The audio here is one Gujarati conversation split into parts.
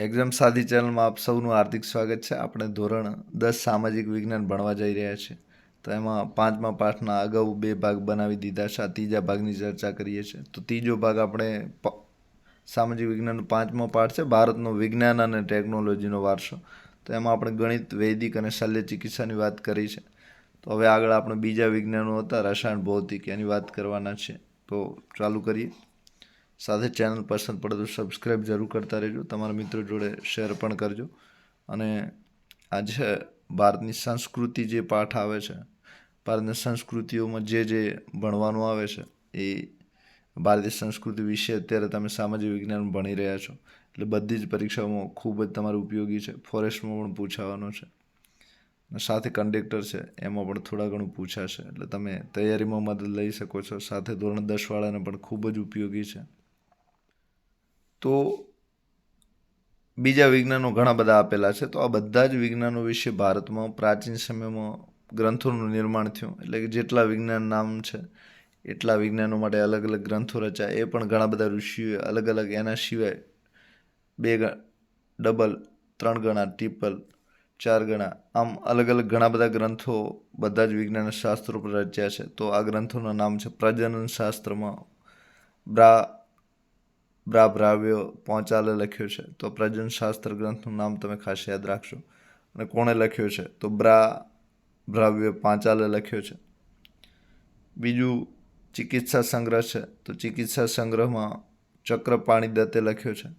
એક્ઝામ સાદી ચેનલમાં આપ સૌનું હાર્દિક સ્વાગત છે. આપણે ધોરણ દસ સામાજિક વિજ્ઞાન ભણવા જઈ રહ્યા છે. તો એમાં પાંચમા પાઠના અગાઉ બે ભાગ બનાવી દીધા છે. આ ત્રીજા ભાગની ચર્ચા કરીએ છીએ. તો ત્રીજો ભાગ આપણે સામાજિક વિજ્ઞાનનો પાંચમો પાઠ છે. ભારતનો વિજ્ઞાન અને ટેકનોલોજીનો વારસો. તો એમાં આપણે ગણિત, વૈદિક અને શલ્ય ચિકિત્સાની વાત કરી છે. તો હવે આગળ આપણે બીજા વિજ્ઞાનો હતા, રસાયણ, ભૌતિક, એની વાત કરવાના છે. તો ચાલુ કરીએ. સાથે ચેનલ પસંદ પડે તો સબસ્ક્રાઈબ જરૂર કરતા રહેજો. તમારા મિત્રો જોડે શેર પણ કરજો. અને આજે ભારતની સંસ્કૃતિ જે પાઠ આવે છે, ભારતની સંસ્કૃતિઓમાં જે જે ભણવાનું આવે છે, એ ભારતીય સંસ્કૃતિ વિશે અત્યારે તમે સામાજિક વિજ્ઞાન ભણી રહ્યા છો. એટલે બધી જ પરીક્ષાઓમાં ખૂબ જ તમારે ઉપયોગી છે. ફોરેસ્ટમાં પણ પૂછાવાનો છે. સાથે કંડક્ટર છે. એમાં પણ થોડા ઘણું પૂછાશે. એટલે તમે તૈયારીમાં મદદ લઈ શકો છો. સાથે ધોરણ દસવાળાને પણ ખૂબ જ ઉપયોગી છે. તો બીજા વિજ્ઞાનો ઘણા બધા આપેલા છે. તો આ બધા જ વિજ્ઞાનો વિશે ભારતમાં પ્રાચીન સમયમાં ગ્રંથોનું નિર્માણ થયું. એટલે કે જેટલા વિજ્ઞાન નામ છે, એટલા વિજ્ઞાનો માટે અલગ અલગ ગ્રંથો રચ્યા. એ પણ ઘણા બધા ઋષિઓએ અલગ અલગ એના સિવાય બે ડબલ, ત્રણ ગણા, ટ્રિપલ, ચાર ગણા, આમ અલગ અલગ ઘણા બધા ગ્રંથો બધા જ વિજ્ઞાન શાસ્ત્રો પર રચ્યા છે. તો આ ગ્રંથોના નામ છે પ્રજનન શાસ્ત્રમાં બ્રા બ્રાભ્રાવ્ય પહોંચાલે લખ્યો છે. તો પ્રજન શાસ્ત્ર ગ્રંથનું નામ તમે ખાસ યાદ રાખશો. અને કોણે લખ્યું છે? તો બ્રા ભ્રાવ્ય પાંચાલે લખ્યો છે. બીજું ચિકિત્સા સંગ્રહ છે. તો ચિકિત્સા સંગ્રહમાં ચક્રપાણી દત્તે લખ્યો છે.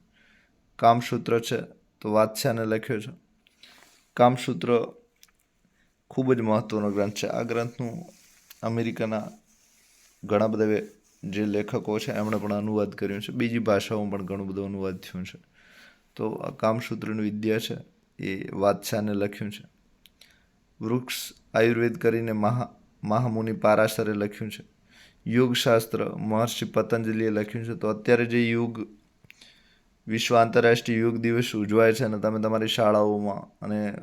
કામસૂત્ર છે. તો વાત્સ્યાને લખ્યો છે. કામસૂત્ર ખૂબ જ મહત્ત્વનો ગ્રંથ છે. આ ગ્રંથનું અમેરિકાના ઘણા બધા જે લેખકો છે, એમણે પણ અનુવાદ કર્યું છે. બીજી ભાષાઓમાં પણ ઘણું બધું અનુવાદ થયું છે. તો આ કામસૂત્રની વિદ્યા છે, એ વાદશાહને લખ્યું છે. વૃક્ષ આયુર્વેદ કરીને મહા, મહામુનિ પારાશરે લખ્યું છે. યોગશાસ્ત્ર મહર્ષિ પતંજલિએ લખ્યું છે. તો અત્યારે જે યુગ, વિશ્વ આંતરરાષ્ટ્રીય યોગ દિવસ ઉજવાય છે અને તમે તમારી શાળાઓમાં અને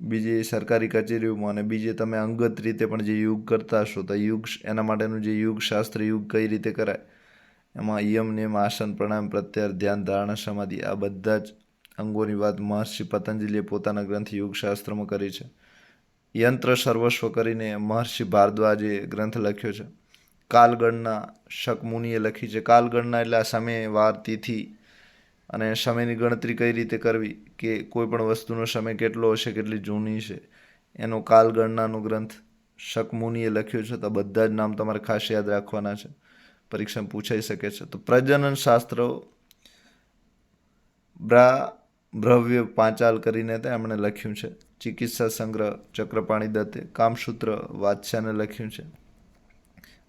બીજી સરકારી કચેરીઓમાં અને બીજે તમે અંગત રીતે પણ જે યોગ કરતા હશો, તો યોગ એના માટેનું જે યોગ શાસ્ત્ર યોગ કઈ રીતે કરાય? એમાં યમ નિયમ આસન પ્રણામ પ્રત્યાર ધ્યાન, ધારણા, સમાધિ, આ બધા જ અંગોની વાત મહર્ષિ પતંજલિએ પોતાના ગ્રંથ યોગશાસ્ત્રમાં કરી છે. યંત્ર સર્વસ્વ કરીને મહર્ષિ ભારદ્વાજે ગ્રંથ લખ્યો છે. કાલગણના શકમુનિએ લખી છે. કાલગણના એટલે આ સમય વાર તિથિ અને સમયની ગણતરી કઈ રીતે કરવી? કે કોઈ પણ વસ્તુનો સમય કેટલો હશે, કેટલી જૂની છે? એનો કાલગણનાનો ગ્રંથ શકમુનિએ લખ્યો છે, તો બધા જ નામ તમારે ખાસ યાદ રાખવાના છે. પરીક્ષામાં પૂછાઈ શકે છે. તો પ્રજનન શાસ્ત્ર બ્રા ભ્રવ્ય પાંચાલ કરીને તે એમણે લખ્યું છે. ચિકિત્સા સંગ્રહ, ચક્રપાણી દત્તે, કામસૂત્ર વાત્સ્યાને લખ્યું છે.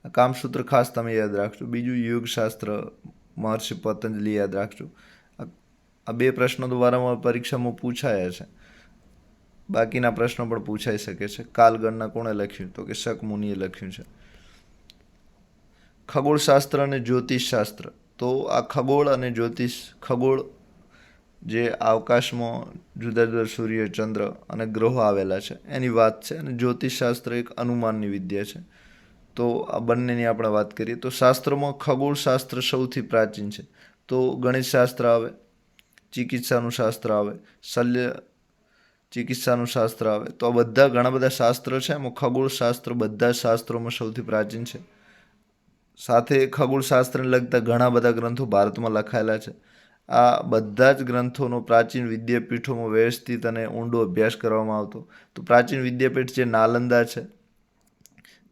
કામસૂત્ર ખાસ તમે યાદ રાખજો. બીજું યોગશાસ્ત્ર, મહર્ષિ પતંજલિ યાદ રાખજો. આ બે પ્રશ્નો તો વારંવાર પરીક્ષામાં પૂછાયા છે. બાકીના પ્રશ્નો પણ પૂછાઈ શકે છે. કાલગણના કોણે લખ્યું? તો કે શકમુનિએ લખ્યું છે. ખગોળશાસ્ત્ર અને જ્યોતિષશાસ્ત્ર તો આ ખગોળ અને જ્યોતિષ ખગોળ જે અવકાશમાં જુદા જુદા સૂર્ય, ચંદ્ર અને ગ્રહો આવેલા છે, એની વાત છે અને જ્યોતિષશાસ્ત્ર એક અનુમાનની વિદ્યા છે. તો આ બંનેની આપણે વાત કરીએ તો શાસ્ત્રોમાં ખગોળશાસ્ત્ર સૌથી પ્રાચીન છે. તો ગણિતશાસ્ત્ર આવે ચિકિત્સાનું શાસ્ત્ર આવે શલ્ય ચિકિત્સાનું શાસ્ત્ર આવે તો આ બધા ઘણા બધા શાસ્ત્ર છે. એમાં ખગોળશાસ્ત્ર બધા જ શાસ્ત્રોમાં સૌથી પ્રાચીન છે. સાથે ખગોળશાસ્ત્રને લગતા ઘણા બધા ગ્રંથો ભારતમાં લખાયેલા છે. આ બધા જ ગ્રંથોનો પ્રાચીન વિદ્યાપીઠોમાં વ્યવસ્થિત અને ઊંડો અભ્યાસ કરવામાં આવતો. તો પ્રાચીન વિદ્યાપીઠ જે નાલંદા છે,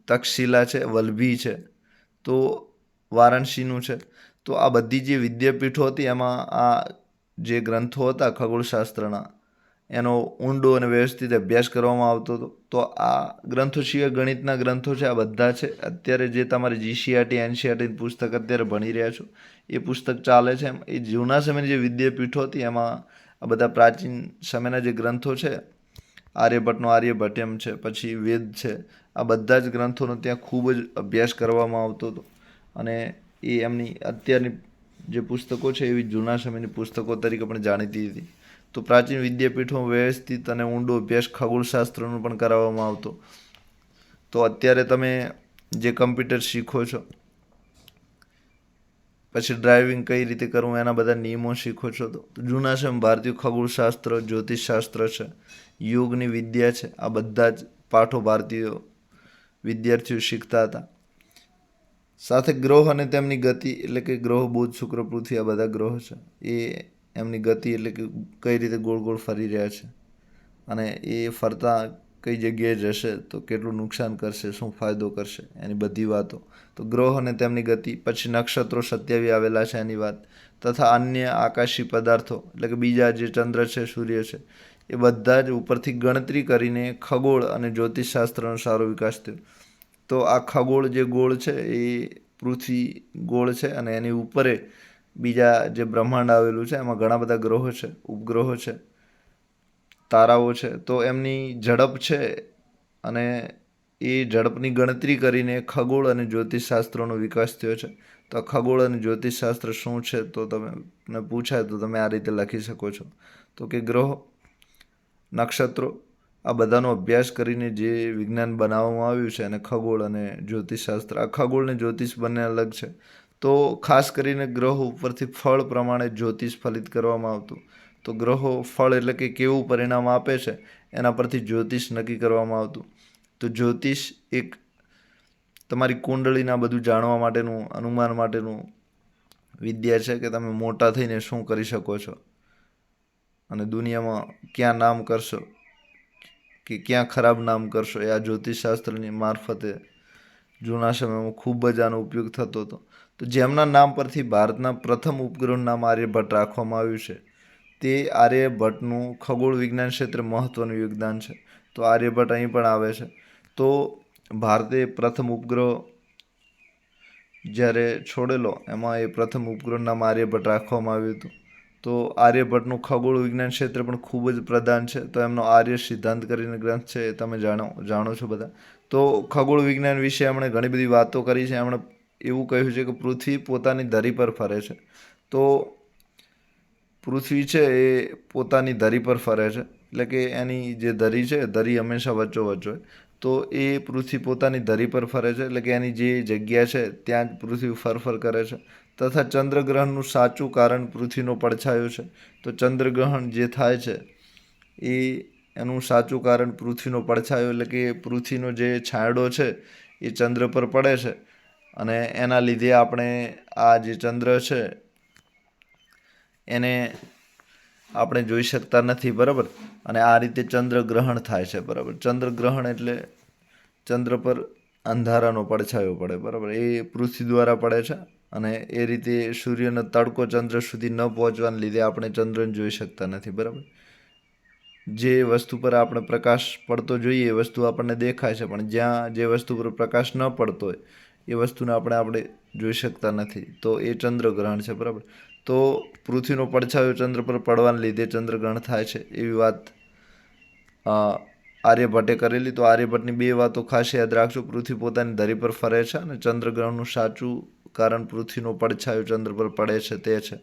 તક્ષશિલા છે, વલભી છે, તો વારાણસીનું છે. તો આ બધી જે વિદ્યાપીઠો હતી, એમાં આ જે ગ્રંથો હતા ખગોળશાસ્ત્રના, એનો ઊંડો અને વ્યવસ્થિત અભ્યાસ કરવામાં આવતો હતો. તો આ ગ્રંથો સિવાય ગણિતના ગ્રંથો છે, આ બધા છે. અત્યારે જે તમારે જીસીઆરટી એનસીઆરટી પુસ્તક અત્યારે ભણી રહ્યા છો, એ પુસ્તક ચાલે છે એમ. એ જૂના સમયની જે વિદ્યાપીઠો હતી, એમાં આ બધા પ્રાચીન સમયના જે ગ્રંથો છે, આર્યભટ્ટનો આર્યભટ્ટમ છે, પછી વેદ છે, આ બધા જ ગ્રંથોનો ત્યાં ખૂબ જ અભ્યાસ કરવામાં આવતો હતો. અને એ એમની અત્યારની જે પુસ્તકો છે, એવી જૂના સમયની પુસ્તકો તરીકે પણ જાણીતી હતી. તો પ્રાચીન વિદ્યાપીઠોમાં વ્યવસ્થિત અને ઊંડો અભ્યાસ ખગોળશાસ્ત્રનો પણ કરાવવામાં આવતો. તો અત્યારે તમે જે કમ્પ્યુટર શીખો છો, પછી ડ્રાઇવિંગ કઈ રીતે કરવું, એના બધા નિયમો શીખો છો, તો જૂના સમય ભારતીય ખગોળશાસ્ત્ર, જ્યોતિષશાસ્ત્ર છે, યોગની વિદ્યા છે, આ બધા જ પાઠો ભારતીય વિદ્યાર્થીઓ શીખતા હતા. સાથે ગ્રહ અને તેમની ગતિ એટલે કે ગ્રહ, બુધ, શુક્ર, પૃથ્વી, આ બધા ગ્રહો છે. એ એમની ગતિ એટલે કે કઈ રીતે ગોળ ગોળ ફરી રહ્યા છે અને એ ફરતા કઈ જગ્યાએ જશે તો કેટલું નુકસાન કરશે, શું ફાયદો કરશે, એની બધી વાતો. તો ગ્રહ અને તેમની ગતિ, પછી નક્ષત્રો સત્યાવી આવેલા છે એની વાત, તથા અન્ય આકાશી પદાર્થો એટલે કે બીજા જે ચંદ્ર છે, સૂર્ય છે, એ બધા જ ઉપરથી ગણતરી કરીને ખગોળ અને જ્યોતિષશાસ્ત્રનો સારો વિકાસ થયો. તો આ ખગોળ જે ગોળ છે એ પૃથ્વી ગોળ છે અને એની ઉપર બીજા જે બ્રહ્માંડ આવેલું છે, એમાં ઘણા બધા ગ્રહો છે, ઉપગ્રહો છે, તારાઓ છે. તો એમની ઝડપ છે અને એ ઝડપની ગણતરી કરીને ખગોળ અને જ્યોતિષશાસ્ત્રનો વિકાસ થયો છે. તો ખગોળ અને જ્યોતિષશાસ્ત્ર શું છે તો તમે પૂછાય તો તમે આ રીતે લખી શકો છો. તો કે ગ્રહો, નક્ષત્રો આ બધાનો અભ્યાસ કરીને જે વિજ્ઞાન બનાવવામાં આવ્યું છે અને ખગોળ અને જ્યોતિષશાસ્ત્ર, આ ખગોળ અને જ્યોતિષ બંને અલગ છે. તો ખાસ કરીને ગ્રહો ઉપરથી ફળ પ્રમાણે જ્યોતિષ ફલિત કરવામાં આવતું. તો ગ્રહો ફળ એટલે કે કેવું પરિણામ આપે છે એના પરથી જ્યોતિષ નક્કી કરવામાં આવતું. તો જ્યોતિષ એક તમારી કુંડળીના બધું જાણવા માટેનું, અનુમાન માટેનું વિદ્યા છે કે તમે મોટા થઈને શું કરી શકો છો? અને દુનિયામાં ક્યાં નામ કરશો? કે ક્યાં ખરાબ નામ કરશો એ આ જ્યોતિષશાસ્ત્રની મારફતે જૂના સમયમાં ખૂબ જ આનો ઉપયોગ થતો હતો. તો જેમના નામ પરથી ભારતના પ્રથમ ઉપગ્રહનું નામ આર્યભટ્ટ રાખવામાં આવ્યું છે, તે આર્યભટ્ટનું ખગોળ વિજ્ઞાન ક્ષેત્રે મહત્ત્વનું યોગદાન છે. તો આર્યભટ્ટ અહીં પણ આવે છે. તો ભારતે પ્રથમ ઉપગ્રહ જ્યારે છોડેલો, એમાં એ પ્રથમ ઉપગ્રહનું નામ આર્યભટ્ટ રાખવામાં આવ્યું હતું. તો આર્યભટ્ટનું ખગોળ વિજ્ઞાન ક્ષેત્ર પણ ખૂબ જ પ્રધાન છે. તો એમનો આર્ય સિદ્ધાંત કરીને ગ્રંથ છે એ તમે જાણો જાણો છો બધા. તો ખગોળ વિજ્ઞાન વિશે એમણે ઘણી બધી વાતો કરી છે. એમણે એવું કહ્યું છે કે પૃથ્વી પોતાની ધરી પર ફરે છે. તો પૃથ્વી છે એ પોતાની ધરી પર ફરે છે. એટલે કે એની જે ધરી છે, ધરી હંમેશા વચ્ચો હોય. તો એ પૃથ્વી પોતાની ધરી પર ફરે છે. એટલે કે એની જે જગ્યા છે, ત્યાં જ પૃથ્વી ફરફર કરે છે. તથા ચંદ્રગ્રહણનું સાચું કારણ પૃથ્વીનો પડછાયો છે. તો ચંદ્રગ્રહણ જે થાય છે, એ એનું સાચું કારણ પૃથ્વીનો પડછાયો એટલે કે પૃથ્વીનો જે છાંયડો છે, એ ચંદ્ર પર પડે છે. અને એના લીધે આપણે આ જે ચંદ્ર છે, એને આપણે જોઈ શકતા નથી, બરાબર? અને આ રીતે ચંદ્રગ્રહણ થાય છે, બરાબર? ચંદ્રગ્રહણ એટલે ચંદ્ર પર અંધારાનો પડછાયો પડે, બરાબર? એ પૃથ્વી દ્વારા પડે છે. અને એ રીતે સૂર્યનો તડકો ચંદ્ર સુધી ન પહોંચવાને લીધે આપણે ચંદ્રને જોઈ શકતા નથી, બરાબર? જે વસ્તુ પર આપણે પ્રકાશ પડતો જોઈએ એ વસ્તુ આપણને દેખાય છે, પણ જ્યાં જે વસ્તુ પર પ્રકાશ ન પડતો હોય, એ વસ્તુને આપણે આપણે જોઈ શકતા નથી. તો એ ચંદ્રગ્રહણ છે, બરાબર? તો પૃથ્વીનો પડછાયો ચંદ્ર પર પડવાને લીધે ચંદ્રગ્રહણ થાય છે, એવી વાત આર્યભટ્ટે કરેલી. તો આર્યભટ્ટની બે વાતો ખાસ યાદ રાખજો. પૃથ્વી પોતાની ધરી પર ફરે છે અને ચંદ્રગ્રહણનું સાચું કારણ પૃથ્વીનો પડછાયો ચંદ્ર પર પડે છે તે છે.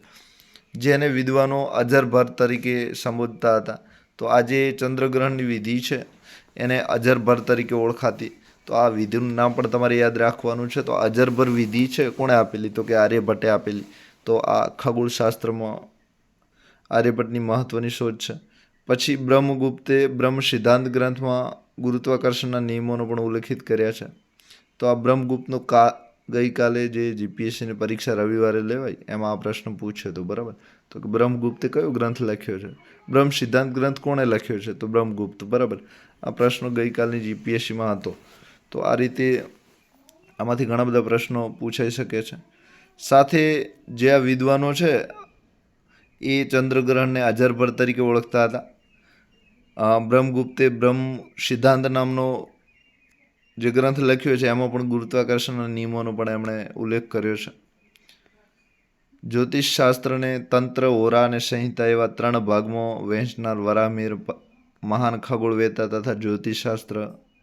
જેને વિદ્વાનો અજરભર તરીકે સંબોધતા હતા. તો આ જે ચંદ્રગ્રહણની વિધિ છે, એને અજરભર તરીકે ઓળખાતી. તો આ વિધિનું નામ પણ તમારે યાદ રાખવાનું છે. તો અજરભર વિધિ છે, કોણે આપેલી? તો કે આર્યભટ્ટે આપેલી. તો આ ખગોળશાસ્ત્રમાં આર્યભટ્ટની મહત્ત્વની શોધ છે. પછી બ્રહ્મગુપ્તે બ્રહ્મ સિદ્ધાંત ગ્રંથમાં ગુરુત્વાકર્ષણના નિયમોનો પણ ઉલ્લેખિત કર્યા છે. તો આ બ્રહ્મગુપ્તનો કા ગઈકાલે જે જીપીએસસીની પરીક્ષા રવિવારે લેવાય એમાં આ પ્રશ્ન પૂછ્યો હતો બરાબર. તો કે બ્રહ્મગુપ્તે કયો ગ્રંથ લખ્યો છે? બ્રહ્મ સિદ્ધાંત ગ્રંથ કોણે લખ્યો છે? તો બ્રહ્મગુપ્ત, બરાબર. આ પ્રશ્નો ગઈકાલની જીપીએસસીમાં હતો. તો આ રીતે આમાંથી ઘણા બધા પ્રશ્નો પૂછાઈ શકે છે. સાથે જે આ વિદ્વાનો છે, એ ચંદ્રગ્રહણને અજરભર તરીકે ઓળખતા હતા. બ્રહ્મગુપ્તે બ્રહ્મ સિદ્ધાંત નામનો જે ગ્રંથ લખ્યો છે, એમાં પણ ગુરુત્વાકર્ષણના નિયમોનો પણ એમણે ઉલ્લેખ કર્યો છે. જ્યોતિષશાસ્ત્રને તંત્ર હોરા અને સંહિતા એવા ત્રણ ભાગમાં વહેંચનાર વરામીર મહાન ખગોળવેતા તથા જ્યોતિષશાસ્ત્ર,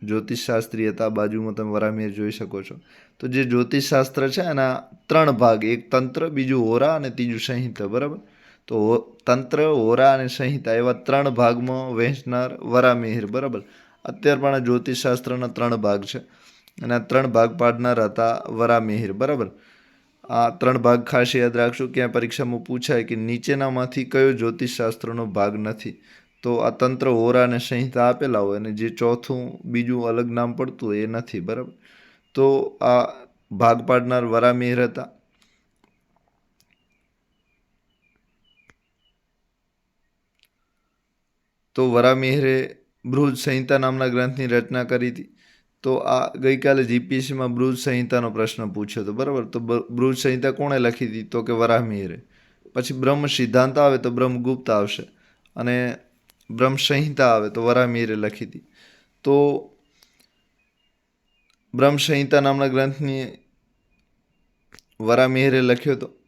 જ્યોતિષશાસ્ત્રીયતા બાજુમાં તમે વરામીર જોઈ શકો છો. તો જે જ્યોતિષશાસ્ત્ર છે, એના ત્રણ ભાગ, એક તંત્ર, બીજું હોરા અને ત્રીજું સંહિતા, બરાબર? તો તંત્ર હોરા અને સંહિતા એવા ત્રણ ભાગમાં વહેંચનાર વરામિહિર બરાબર? અત્યારે પણ જ્યોતિષશાસ્ત્રના ત્રણ ભાગ છે. અને આ ત્રણ ભાગ પાડનાર હતા વરામિહિર, બરાબર? આ ત્રણ ભાગ ખાસ યાદ રાખશું ક્યાં પરીક્ષામાં પૂછાય કે નીચેનામાંથી કયો જ્યોતિષશાસ્ત્રનો ભાગ નથી. તો આ તંત્ર હોરા અને સંહિતા આપેલા હોય અને જે ચોથું બીજું અલગ નામ પડતું હોય એ નથી, બરાબર? તો આ ભાગ પાડનાર વરામિહિર હતા. તો વરામિહિરે બૃહદ સંહિતા નામના ગ્રંથની રચના કરી હતી. તો આ ગઈકાલે જીપીએસસીમાં બૃહદ સંહિતાનો પ્રશ્ન પૂછ્યો હતો. બરાબર? તો બ- બૃહદ સંહિતા કોણે લખી હતી? તો કે વરાહમિહિરે. પછી બ્રહ્મ સિદ્ધાંત આવે તો બ્રહ્મગુપ્ત આવશે અને બ્રહ્મ સંહિતા આવે તો વરાહમિહિરે લખી હતી. તો બ્રહ્મ સંહિતા નામના ગ્રંથની વરામિહિરે લખ્યો હતો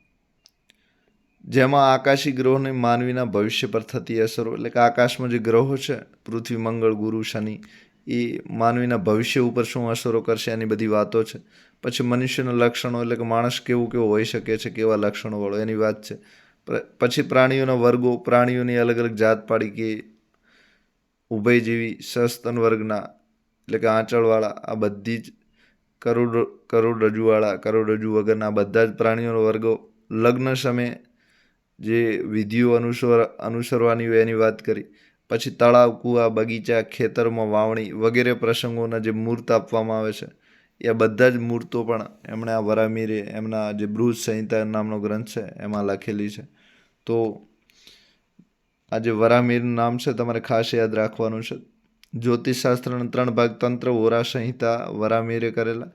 જેમાં આકાશી ગ્રહોની માનવીના ભવિષ્ય પર થતી અસરો, એટલે કે આકાશમાં જે ગ્રહો છે, પૃથ્વી, મંગળ, ગુરુ, શનિ, એ માનવીના ભવિષ્ય ઉપર શું અસરો કરશે એની બધી વાતો છે. પછી મનુષ્યના લક્ષણો, એટલે કે માણસ કેવું કેવું હોઈ શકે છે, કેવા લક્ષણોવાળો એની વાત છે. પછી પ્રાણીઓના વર્ગો, પ્રાણીઓની અલગ અલગ જાત પાડી કે ઉભયજીવી સસ્તન વર્ગના, એટલે કે આંચળવાળા, આ બધી જ કરોડ કરોડરજ્જુવાળા કરોડરજ્જુ વગરના બધા જ પ્રાણીઓનો વર્ગો લગ્ન સમયે જે વિધિઓ અનુસર, અનુસરવાની હોય એની વાત કરી. પછી તળાવ, કૂવા, બગીચા, ખેતરમાં વાવણી વગેરે પ્રસંગોના જે મૂર્ત આપવામાં આવે છે, એ બધા જ મૂર્તો પણ એમણે આ વરામીરે એમના જે બૃહદ સંહિતા નામનો ગ્રંથ છે, એમાં લખેલી છે. તો આ જે વરામીરનું નામ છે, તમારે ખાસ યાદ રાખવાનું છે. જ્યોતિષશાસ્ત્રના ત્રણ ભાગ, તંત્ર હોરા સંહિતા વરામીરે કરેલા.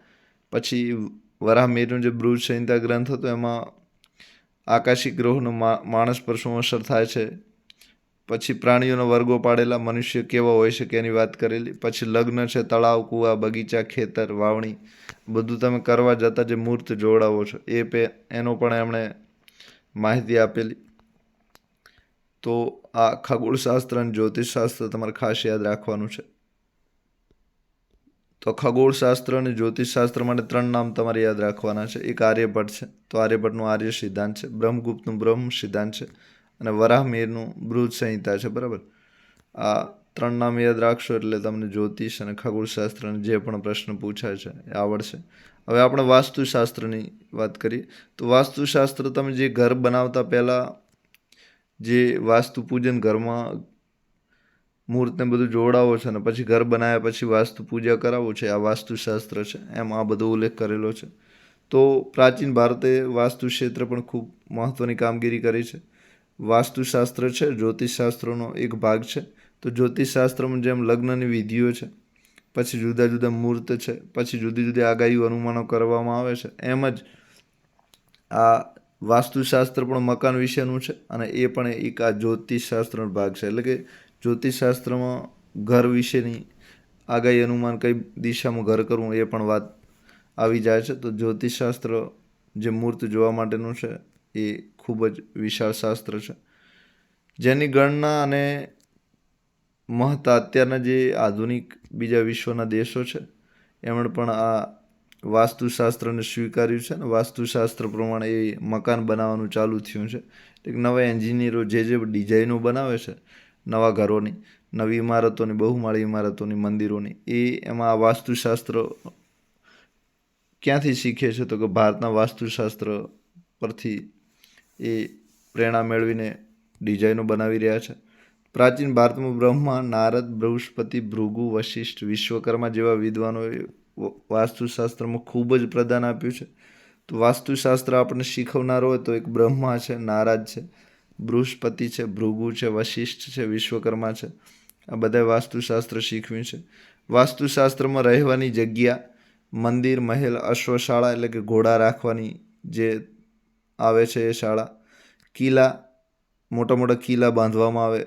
પછી વરામીરનું જે બૃહદ સંહિતા ગ્રંથ હતો, એમાં આકાશી ગ્રહોનો માણસ પર શું અસર થાય છે? પછી પ્રાણીઓનો વર્ગો પાડેલા મનુષ્ય કેવા હોઈ શકે એની વાત કરેલી? પછી લગ્ન છે, તળાવ, કૂવા, બગીચા, ખેતર, વાવણી. બધું તમે કરવા જતાં જે મૂર્ત જોડાવો છો, એ પે, એનો પણ એમણે માહિતી આપેલી. તો આ ખગોળશાસ્ત્ર અને જ્યોતિષશાસ્ત્ર તમારે ખાસ યાદ રાખવાનું છે. તો ખગોળશાસ્ત્ર અને જ્યોતિષશાસ્ત્ર માટે ત્રણ નામ તમારે યાદ રાખવાના છે. એક આર્યભટ્ટ છે, તો આર્યભટ્ટનું આર્ય સિદ્ધાંત છે, બ્રહ્મગુપ્તનું બ્રહ્મ સિદ્ધાંત છે અને વરાહમીરનું બૃહદ સંહિતા છે, બરાબર? આ ત્રણ નામ યાદ રાખશો એટલે તમને જ્યોતિષ અને ખગોળશાસ્ત્રને જે પણ પ્રશ્ન પૂછાય છે એ આવડશે. હવે આપણે વાસ્તુશાસ્ત્રની વાત કરીએ. તો વાસ્તુશાસ્ત્ર તમે જે ઘર બનાવતા પહેલાં જે વાસ્તુ પૂજન ઘરમાં મુહૂર્તને બધું જોડાવો છે અને પછી ઘર બનાવ્યા પછી વાસ્તુ પૂજા કરાવો છે, આ વાસ્તુશાસ્ત્ર છે, એમ આ બધો ઉલ્લેખ કરેલો છે. તો પ્રાચીન ભારતે વાસ્તુ ક્ષેત્ર પણ ખૂબ મહત્ત્વની કામગીરી કરી છે. વાસ્તુશાસ્ત્ર છે, જ્યોતિષશાસ્ત્રનો એક ભાગ છે. તો જ્યોતિષશાસ્ત્રમાં જેમ લગ્નની વિધિઓ છે, પછી જુદા જુદા મુહૂર્ત છે, પછી જુદી જુદી આગાહી અનુમાનો કરવામાં આવે છે, એમ જ આ વાસ્તુશાસ્ત્ર પણ મકાન વિશેનું છે અને એ પણ એક આ જ્યોતિષશાસ્ત્રનો ભાગ છે. એટલે કે જ્યોતિષશાસ્ત્રમાં ઘર વિશેની આગાહી અનુમાન કઈ દિશામાં ઘર કરવું એ પણ વાત આવી જાય છે. તો જ્યોતિષશાસ્ત્ર જે મૂર્ત જોવા માટેનું છે એ ખૂબ જ વિશાળ શાસ્ત્ર છે. જેની ગણના અને મહત્તા અત્યારના જે આધુનિક બીજા વિશ્વના દેશો છે, એમણે પણ આ વાસ્તુશાસ્ત્રને સ્વીકાર્યું છે અને વાસ્તુશાસ્ત્ર પ્રમાણે એ મકાન બનાવવાનું ચાલુ થયું છે. એટલે નવા એન્જિનિયરો જે જે ડિઝાઇનો બનાવે છે નવા ઘરોની, નવી ઇમારતોની, બહુમાળી ઇમારતોની, મંદિરોની, એ એમાં વાસ્તુશાસ્ત્ર ક્યાંથી શીખે છે તો કે ભારતના વાસ્તુશાસ્ત્ર પરથી એ પ્રેરણા મેળવીને ડિઝાઇનો બનાવી રહ્યા છે. પ્રાચીન ભારતમાં બ્રહ્મા, નારદ, બૃહસ્પતિ, ભૃગુ, વશિષ્ઠ, વિશ્વકર્મા જેવા વિદ્વાનોએ વાસ્તુશાસ્ત્રમાં ખૂબ જ પ્રદાન આપ્યું છે. તો વાસ્તુશાસ્ત્ર આપણને શીખવનારો હોય તો એક બ્રહ્મા છે નારાજ છે બૃહસ્પતિ છે, ભૃગુ છે, વશિષ્ઠ છે, વિશ્વકર્મા છે. આ બધા વાસ્તુશાસ્ત્ર શીખવ્યું છે. વાસ્તુશાસ્ત્રમાં રહેવાની જગ્યા, મંદિર, મહેલ, અશ્વશાળા એટલે કે ઘોડા રાખવાની જે આવે છે એ શાળા. કિલ્લા, મોટા મોટા કિલ્લા બાંધવામાં આવે.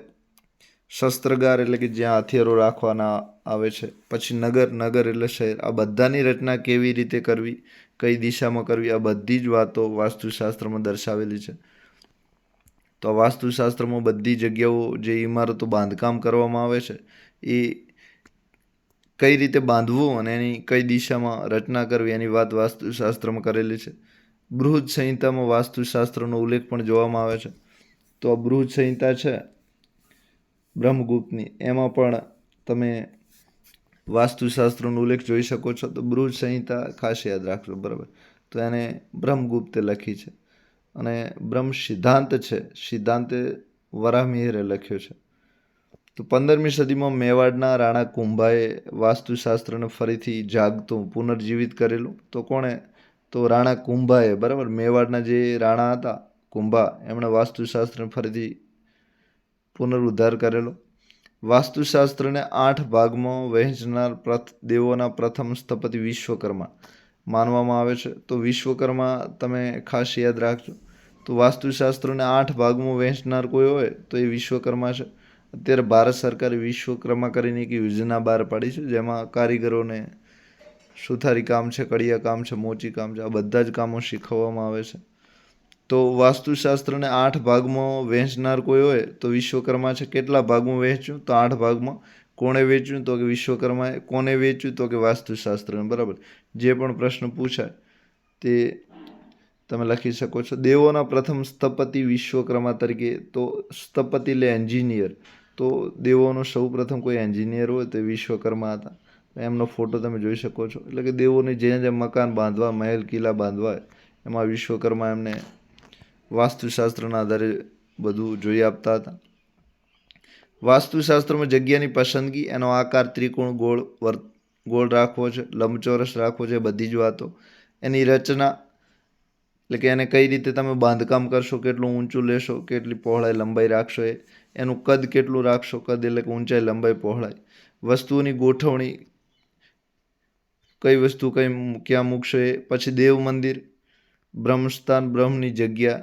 શસ્ત્રગાર એટલે કે જ્યાં હથિયારો રાખવાના આવે છે. પછી નગર નગર એટલે શહેર. આ બધાની રચના કેવી રીતે કરવી, કઈ દિશામાં કરવી, આ બધી જ વાતો વાસ્તુશાસ્ત્રમાં દર્શાવેલી છે. તો આ વાસ્તુશાસ્ત્રમાં બધી જગ્યાઓ જે ઇમારતો બાંધકામ કરવામાં આવે છે, એ કઈ રીતે બાંધવું અને એની કઈ દિશામાં રચના કરવી એની વાત વાસ્તુશાસ્ત્રમાં કરેલી છે. બૃહદ સંહિતામાં વાસ્તુશાસ્ત્રનો ઉલ્લેખ પણ જોવામાં આવે છે. તો આ બૃહદ સંહિતા છે બ્રહ્મગુપ્તની. એમાં પણ તમે વાસ્તુશાસ્ત્રનો ઉલ્લેખ જોઈ શકો છો. તો બૃહદ સંહિતા ખાસ યાદ રાખજો, બરાબર? તો એને બ્રહ્મગુપ્તે લખી છે. અને બ્રહ્મ સિદ્ધાંત છે, સિદ્ધાંતે વરાહમિહિરે લખ્યો છે. તો પંદરમી સદીમાં મેવાડના રાણા કુંભાએ વાસ્તુશાસ્ત્રને ફરીથી જાગતું, પુનર્જીવિત કરેલું. તો કોણે? તો રાણા કુંભાએ, બરાબર? મેવાડના જે રાણા હતા, કુંભા, એમણે વાસ્તુશાસ્ત્રને ફરીથી પુનરુદ્ધાર કરેલો. વાસ્તુશાસ્ત્રને આઠ ભાગમાં વહેંચનાર પ્રથ, દેવોના પ્રથમ સ્થપતિ વિશ્વકર્મા. માનવામાં આવે છે. તો વિશ્વકર્મા તમે ખાસ યાદ રાખજો. તો વાસ્તુશાસ્ત્રને આઠ ભાગમાં વહેંચનાર કોઈ હોય તો એ વિશ્વકર્મા છે. અત્યારે ભારત સરકારે વિશ્વકર્મા કરીને એક યોજના બહાર પાડી છે, જેમાં કારીગરોને સુથારી કામ છે, કડિયા કામ છે, મોચી કામ છે, આ બધા જ કામો શીખવવામાં આવે છે. તો વાસ્તુશાસ્ત્રને આઠ ભાગમાં વહેંચનાર કોઈ હોય તો વિશ્વકર્મા છે. કેટલા ભાગમાં વહેંચ્યું? તો આઠ ભાગમાં કોણે વેચ્યું તો કે વિશ્વકર્માએ, કોને વેચ્યું તો કે વાસ્તુશાસ્ત્રને, બરાબર? જે પણ પ્રશ્ન પૂછાય તે તમે લખી શકો છો. દેવોના પ્રથમ સ્થપતિ વિશ્વકર્મા તરીકે તો સ્થપતિ એટલે એન્જિનિયર. તો દેવોનો સૌ પ્રથમ કોઈ એન્જિનિયર હોય તે વિશ્વકર્મા હતા. એમનો ફોટો તમે જોઈ શકો છો. એટલે કે દેવોને જે જે મકાન બાંધવા, મહેલ, કિલ્લા બાંધવા એમાં વિશ્વકર્મા એમને વાસ્તુશાસ્ત્રના આધારે બધું જોઈ આપતા હતા. વાસ્તુશાસ્ત્રમાં જગ્યાની પસંદગી એનો આકાર, ત્રિકોણ, ગોળ, વર, ગોળ રાખવો છે, લંબચોરસ રાખવો છે બધી જ વાતો. એની રચના, એટલે કે એને કઈ રીતે તમે બાંધકામ કરશો, કેટલું ઊંચું લેશો, કેટલી પહોળાઈ લંબાઈ રાખશો, એ, એનું કદ કેટલું રાખશો, કદ એટલે કે ઊંચાઈ, લંબાઈ, પહોળાઈ. વસ્તુઓની ગોઠવણી, કઈ વસ્તુ કઈ ક્યાં મૂકશો, એ, પછી દેવ મંદિર, બ્રહ્મસ્થાન, બ્રહ્મની જગ્યા,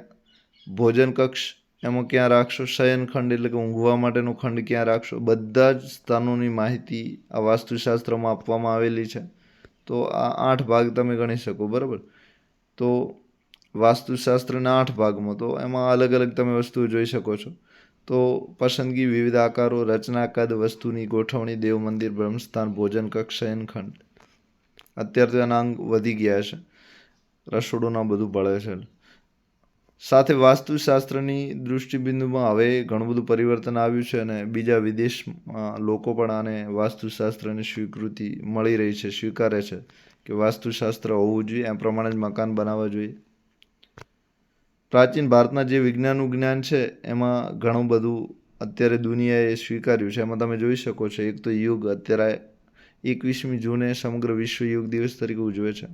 ભોજન કક્ષ એમાં ક્યાં રાખશો? શયનખંડ એટલે કે ઊંઘવા માટેનો ખંડ ક્યાં રાખશો? બધા જ સ્થાનોની માહિતી આ વાસ્તુશાસ્ત્રમાં આપવામાં આવેલી છે. તો આ આઠ ભાગ તમે ગણી શકો, બરાબર? તો વાસ્તુશાસ્ત્રના આઠ ભાગમાં, તો એમાં અલગ અલગ તમે વસ્તુઓ જોઈ શકો છો. તો પસંદગી વિવિધ આકારો રચના કદ વસ્તુની ગોઠવણી, દેવ મંદિર, બ્રહ્મસ્થાન, ભોજન કક્ષ શયનખંડ અત્યારે તો એના અંગ વધી ગયા છે. રસોડુંના બધું પડે છે. સાથે વાસ્તુશાસ્ત્રની દૃષ્ટિબિંદુમાં હવે ઘણું બધું પરિવર્તન આવ્યું છે અને બીજા વિદેશમાં લોકો પણ આને વાસ્તુશાસ્ત્રની સ્વીકૃતિ મળી રહી છે, સ્વીકારે છે કે વાસ્તુશાસ્ત્ર હોવું જોઈએ એ પ્રમાણે જ મકાન બનાવવા જોઈએ. પ્રાચીન ભારતના જે વિજ્ઞાનનું જ્ઞાન છે, એમાં ઘણું બધું અત્યારે દુનિયાએ સ્વીકાર્યું છે. એમાં તમે જોઈ શકો છો, એક તો યુગ અત્યારે એકવીસમી જૂને સમગ્ર વિશ્વ યોગ દિવસ તરીકે ઉજવે છે.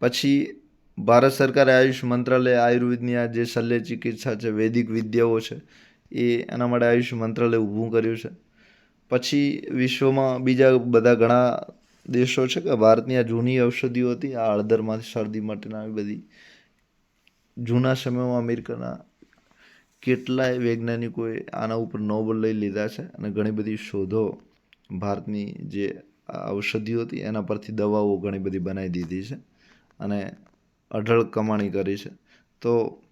પછી ભારત સરકારે આયુષ મંત્રાલય આયુર્વેદની આ જે શલ્ય ચિકિત્સા છે, વૈદિક વિદ્યાઓ છે, એ એના માટે આયુષ મંત્રાલય ઊભું કર્યું છે. પછી વિશ્વમાં બીજા બધા ઘણા દેશો છે કે ભારતની આ જૂની ઔષધિઓ હતી, આ હળદરમાંથી શરદી માટેના આવી બધી જૂના સમયમાં અમેરિકાના કેટલાય વૈજ્ઞાનિકોએ આના ઉપર નોબલ લઈ લીધા છે અને ઘણી બધી શોધો ભારતની જે ઔષધિઓ હતી, એના પરથી દવાઓ ઘણી બધી બનાવી દીધી છે. અને અઢળ કમાણી કરી છે. તો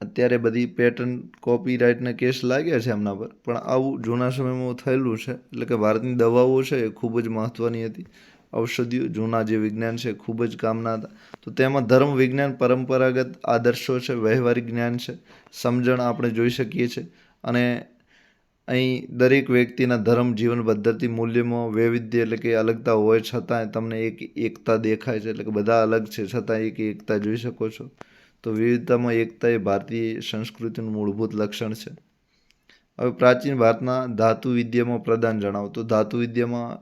અત્યારે બધી પેટર્ન કોપીરાઇટના કેસ લાગ્યા છે એમના પર, પણ આવું જૂના સમયમાં થયેલું છે. એટલે કે ભારતની દવાઓ છે એ ખૂબ જ મહત્ત્વની હતી. ઔષધિઓ જૂના જે વિજ્ઞાન છે ખૂબ જ કામના હતા. તો તેમાં ધર્મ, વિજ્ઞાન, પરંપરાગત આદર્શો છે, વ્યવહારિક જ્ઞાન છે. સમજણ આપણે જોઈ શકીએ છીએ. અને અહીં દરેક વ્યક્તિના ધર્મ જીવન પદ્ધતિ, મૂલ્યમાં, વૈવિધ્ય એટલે કે અલગતા હોય છતાંય તમને એક એકતા દેખાય છે એટલે કે બધા અલગ છે છતાં એક એકતા જોઈ શકો છો. તો વિવિધતામાં એકતા એ ભારતીય સંસ્કૃતિનું મૂળભૂત લક્ષણ છે. હવે પ્રાચીન ભારતના ધાતુ વિદ્યામાં પ્રદાન જણાવો. તો ધાતુ વિદ્યામાં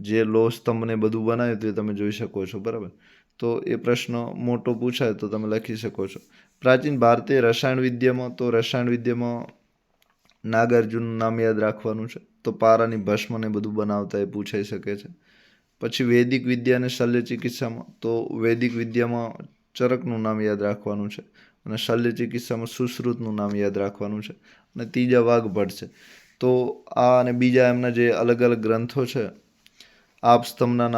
જે લોહ સ્તંભને બધું બનાવ્યું તે તમે જોઈ શકો છો, બરાબર? તો એ પ્રશ્ન મોટો પૂછાય તો તમે લખી શકો છો. પ્રાચીન ભારતીય રસાયણ વિદ્યામાં તો રસાયણ વિદ્યામાં નાગાર્જુનનું નામ યાદ રાખવાનું છે. તો પારાની ભસ્મને બધું બનાવતા એ પૂછાઈ શકે છે. પછી વૈદિક વિદ્યા અને શલ્ય ચિકિત્સામાં તો વૈદિક વિદ્યામાં ચરકનું નામ યાદ રાખવાનું છે અને શલ્ય ચિકિત્સામાં સુશ્રુતનું નામ યાદ રાખવાનું છે અને ત્રીજા વાઘભટ છે. તો આ અને બીજા એમના જે અલગ અલગ ગ્રંથો છે, આપ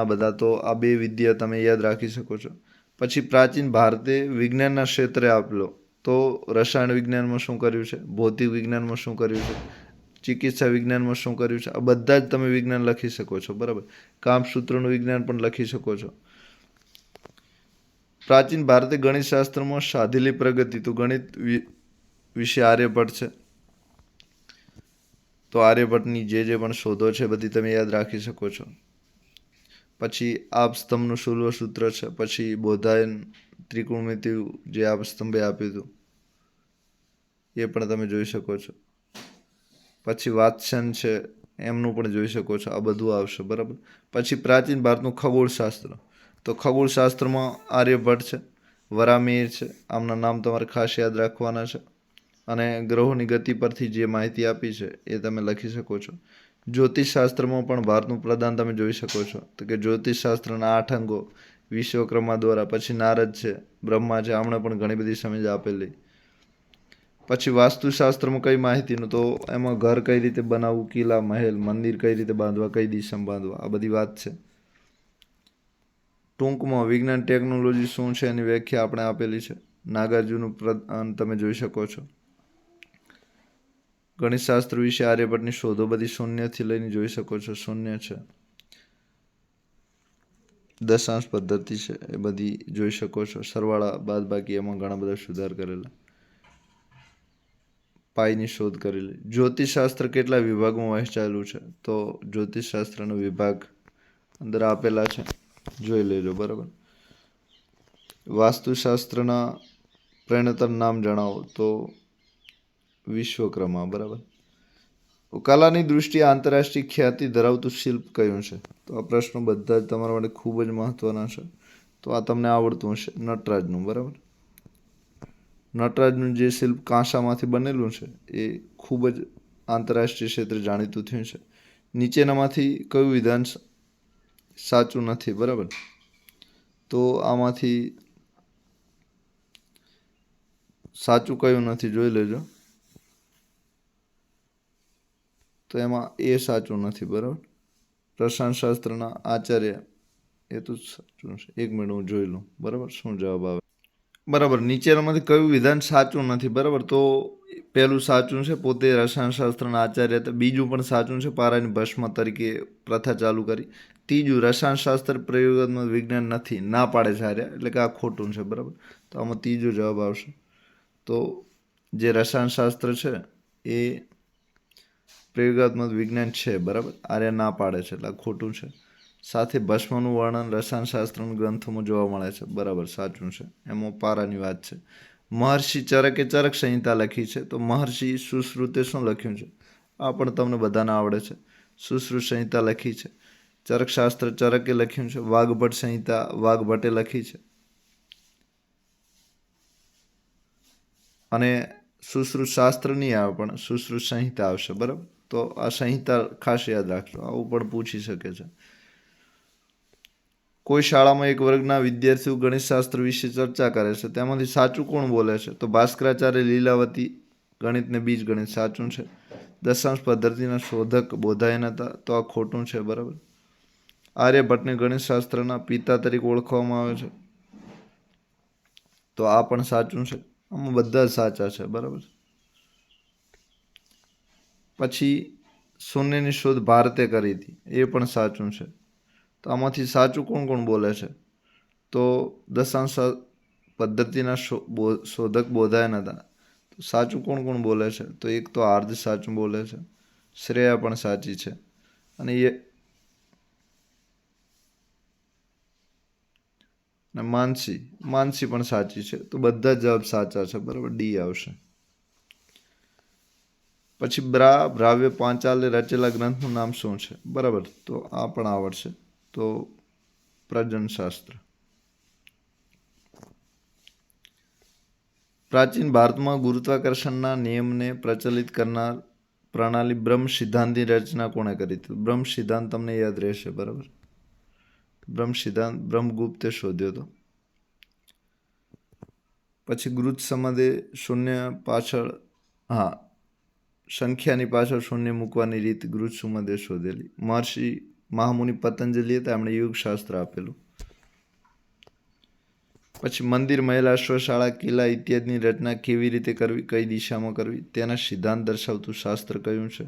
બધા, તો આ બે વિદ્યા તમે યાદ રાખી શકો છો. પછી પ્રાચીન ભારતે વિજ્ઞાનના ક્ષેત્રે આપેલો તો રસાયણ વિજ્ઞાનમાં શું કર્યું છે? ભૌતિક વિજ્ઞાનમાં શું કર્યું છે? ચિકિત્સા વિજ્ઞાનમાં શું કર્યું છે? આ બધા જ તમે વિજ્ઞાન લખી શકો છો, બરાબર? કામસૂત્રનું વિજ્ઞાન પણ લખી શકો છો. પ્રાચીન ભારતીય ગણિત શાસ્ત્રમાં સાધેલી પ્રગતિ, તો ગણિત વિશે આર્યભટ્ટ છે. તો આર્યભટ્ટની જે જે પણ શોધો છે, બધી તમે યાદ રાખી શકો છો. પછી આપ સ્તંભનું શુલ્વ સૂત્ર છે, પછી બોધાયન ત્રિકોણમિતિ જે આ સ્તંભે આપ્યું હતું, એ પણ તમે જોઈ શકો છો. પછી વાત્સન છે, એમનું પણ જોઈ શકો છો. આ બધું આવશે, બરાબર? પછી પ્રાચીન ભારતનું ખગોળશાસ્ત્ર. તો ખગોળશાસ્ત્રમાં આર્યભટ્ટ છે, વરામીર છે, આમના નામ તમારે ખાસ યાદ રાખવાના છે. અને ગ્રહોની ગતિ પરથી જે માહિતી આપી છે, એ તમે લખી શકો છો. જ્યોતિષશાસ્ત્રમાં પણ ભારતનું પ્રદાન તમે જોઈ શકો છો. તો કે જ્યોતિષશાસ્ત્રના આઠ અંગો વિશ્વકર્મા દ્વારા, પછી નારદ છે, બ્રહ્મા છે, આમણે પણ ઘણી બધી સમજ આપેલી. પછી વાસ્તુશાસ્ત્રમાં કઈ માહિતીનું તો એમાં ઘર કઈ રીતે બનાવવું, કિલ્લા, મહેલ, મંદિર કઈ રીતે બાંધવા, કઈ દિશામાં બાંધવા, આ બધી વાત છે. ટૂંકમાં વિજ્ઞાન ટેકનોલોજી શું છે એની વ્યાખ્યા આપણે આપેલી છે. નાગાર્જુનનું પ્રદાન તમે જોઈ શકો છો. ગણિતશાસ્ત્ર વિશે આર્યભટ્ટની શોધો બધી શૂન્યથી લઈને જોઈ શકો છો, શૂન્ય છે. દશાંશ પદ્ધતિ છે, એ બધી જોઈ શકો છો. સરવાળા બાદ બાકી એમાં ઘણા બધા સુધાર કરેલા. પાઈની શોધ કરેલી. જ્યોતિષશાસ્ત્ર કેટલા વિભાગમાં વહેંચાયેલું છે? તો જ્યોતિષશાસ્ત્રનો વિભાગ અંદર આપેલા છે. જોઈ લેજો, બરાબર. વાસ્તુશાસ્ત્રના પ્રણેતર નામ જણાવો તો વિશ્વક્રમા, બરાબર. કલાની દૃષ્ટિએ આંતરરાષ્ટ્રીય ખ્યાતિ ધરાવતું શિલ્પ કયું છે? તો આ પ્રશ્નો બધા જ તમારા માટે ખૂબ જ મહત્વના છે. તો આ તમને આવડતું હશે. નટરાજનું, બરાબર? નટરાજનું જે શિલ્પ કાંસામાંથી બનેલું છે, એ ખૂબ જ આંતરરાષ્ટ્રીય ક્ષેત્રે જાણીતું થયું છે. નીચેનામાંથી કયું વિધાન સાચું નથી, બરાબર? તો આમાંથી સાચું કયું નથી, જોઈ લેજો. તો એમાં એ સાચું નથી, બરાબર? રસાયણશાસ્ત્રના આચાર્ય એ તો સાચું છે. એક મિનિટ હું જોઈ લઉં. બરાબર? શું જવાબ આવે? બરાબર. નીચેનામાંથી કયું વિધાન સાચું નથી, બરાબર? તો પહેલું સાચું છે પોતે રસાયણશાસ્ત્રના આચાર્ય હતા બીજું પણ સાચું છે પારાની ભસ્મ તરીકે પ્રથા ચાલુ કરી. ત્રીજું રસાયણશાસ્ત્ર પ્રયોગાત્મક વિજ્ઞાન નથી, ના પાડે છે આર્યા એટલે કે આ ખોટું છે, બરાબર? તો આમાં ત્રીજો જવાબ આવશે. તો જે રસાયણશાસ્ત્ર છે એ પ્રયોગાત્મક વિજ્ઞાન છે, બરાબર? આર્ય ના પાડે છે, એટલે ખોટું છે. સાથે ભસ્મનું વર્ણન રસાયણશાસ્ત્રના ગ્રંથોમાં જોવા મળે છે, બરાબર, સાચું છે. એમાં પારાની વાત છે. મહર્ષિ ચરકે ચરક સંહિતા લખી છે, તો મહર્ષિ સુશ્રુતે શું લખ્યું છે? આ પણ તમને બધાને આવડે છે. સુશ્રુત સંહિતા લખી છે. ચરકશાસ્ત્ર ચરકે લખ્યું છે. વાઘભટ્ટ સંહિતા વાઘભટ્ટે લખી છે. અને સુશ્રુત શાસ્ત્ર નહીં આવે, પણ સુશ્રુત સંહિતા આવશે, બરાબર? તો આ સંહિતા ખાસ યાદ રાખજો. આવું પણ પૂછી શકે છે. કોઈ શાળામાં એક વર્ગના વિદ્યાર્થીઓ ગણિતશાસ્ત્ર વિશે ચર્ચા કરે છે. તેમાંથી સાચું કોણ બોલે છે? તો ભાસ્કરાચાર્ય લીલાવતી ગણિતને બીજ ગણિત સાચું છે. દશાંશ પદ્ધતિના શોધક બોધાયન હતા. તો આ ખોટું છે, બરાબર? આર્યભટ્ટને ગણિતશાસ્ત્રના પિતા તરીકે ઓળખવામાં આવે છે. તો આ પણ સાચું છે. આમાં બધા જ સાચા છે, બરાબર? પછી શૂન્યની શોધ ભારતે કરી હતી. એ પણ સાચું છે. તો આમાંથી સાચું કોણ કોણ બોલે છે? તો દશાંશ પદ્ધતિના શોધક બોધાયન હતા. તો સાચું કોણ કોણ બોલે છે? તો એક તો આર્ધ સાચું બોલે છે. શ્રેયા પણ સાચી છે. અને એ અને માનસી માનસી પણ સાચી છે. તો બધા જવાબ સાચા છે. બરાબર ડી આવશે. પછી બ્રા બ્રાવ્ય પાંચાલે રચેલા ગ્રંથનું નામ શું છે? બરાબર, તો આ પણ આવડશે. તો પ્રજનશાસ્ત્ર. પ્રાચીન ભારતમાં ગુરુત્વાકર્ષણના નિયમને પ્રચલિત કરનાર પ્રણાલી બ્રહ્મ સિદ્ધાંતની રચના કોણે કરી હતી? બ્રહ્મ સિદ્ધાંત તમને યાદ રહેશે, બરાબર? બ્રહ્મ સિદ્ધાંત, બ્રહ્મગુપ્તે શોધ્યો હતો. પછી ગુરુત સમાધે શૂન્ય પાછળ, હા સંખ્યાની પાછળ શૂન્ય મૂકવાની રીત ગુરુત સુમદે શોધેલી. મહર્ષિ મહામુનિ પતંજલિ હતા એમણે યોગશાસ્ત્ર આપેલું. પછી મંદિર મહિલા અશ્વશાળા કિલ્લા ઇત્યાદિની રચના કેવી રીતે કરવી, કઈ દિશામાં કરવી, તેના સિદ્ધાંત દર્શાવતું શાસ્ત્ર કયું છે?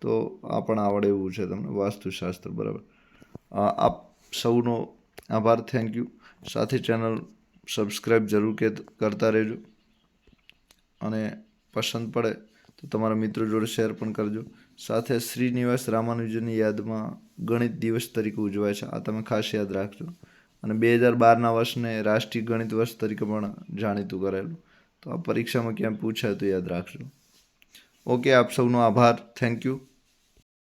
તો આ પણ આવડે એવું છે તમને. વાસ્તુશાસ્ત્ર, બરાબર. આપ સૌનો આભાર. થેન્ક યુ સાથે ચેનલ સબસ્ક્રાઈબ જરૂર કે, કરતા રહેજો. અને પસંદ પડે તો તમારા મિત્રો જોડે શેર પણ કરજો. સાથે શ્રીનિવાસ રામાનુજનની યાદમાં ગણિત દિવસ તરીકે ઉજવાય છે. આ તમે ખાસ યાદ રાખજો. અને બે હજાર બારના વર્ષને રાષ્ટ્રીય ગણિત વર્ષ તરીકે પણ જાણીતું કરેલું. તો આ પરીક્ષામાં ક્યાં પૂછાય તો યાદ રાખજો. ઓકે, આપ સૌનો આભાર. Thank you